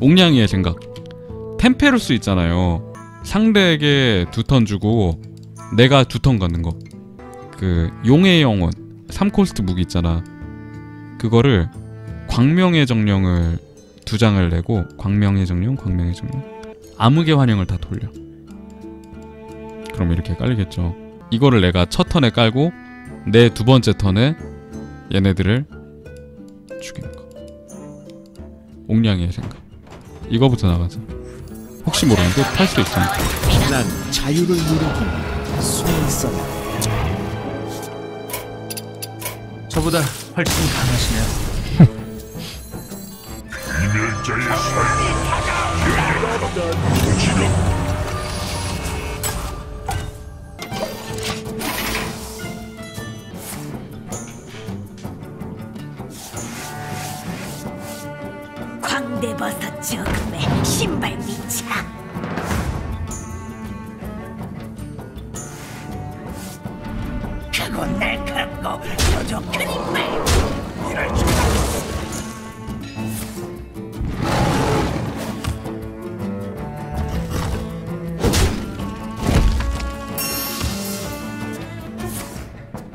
옥냥이의 생각. 템페루스 있잖아요. 상대에게 두 턴 주고 내가 두 턴 갖는 거 그 용의 영혼 3코스트 무기 있잖아. 그거를 광명의 정령을 두 장을 내고 광명의 정령 광명의 정령. 암흑의 환영을 다 돌려. 그럼 이렇게 깔리겠죠. 이거를 내가 첫 턴에 깔고 내 두 번째 턴에 얘네들을 죽이는 거. 옥냥이의 생각 이거부터 나가자. 혹시 모르는데 탈수 있으니까 난 자유를 누리기 있어야 저보다 훨씬 강하시네요. 광 대버섯 죽음의 신발 미차 크고 날카롭고 뾰족한 이빨 이럴 줄 어?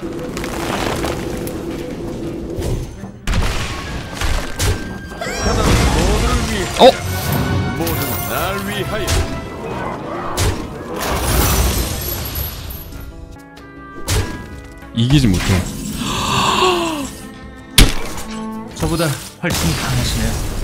모두 날 위하여. 이기지 못해. 저보다 훨씬 강하시네요.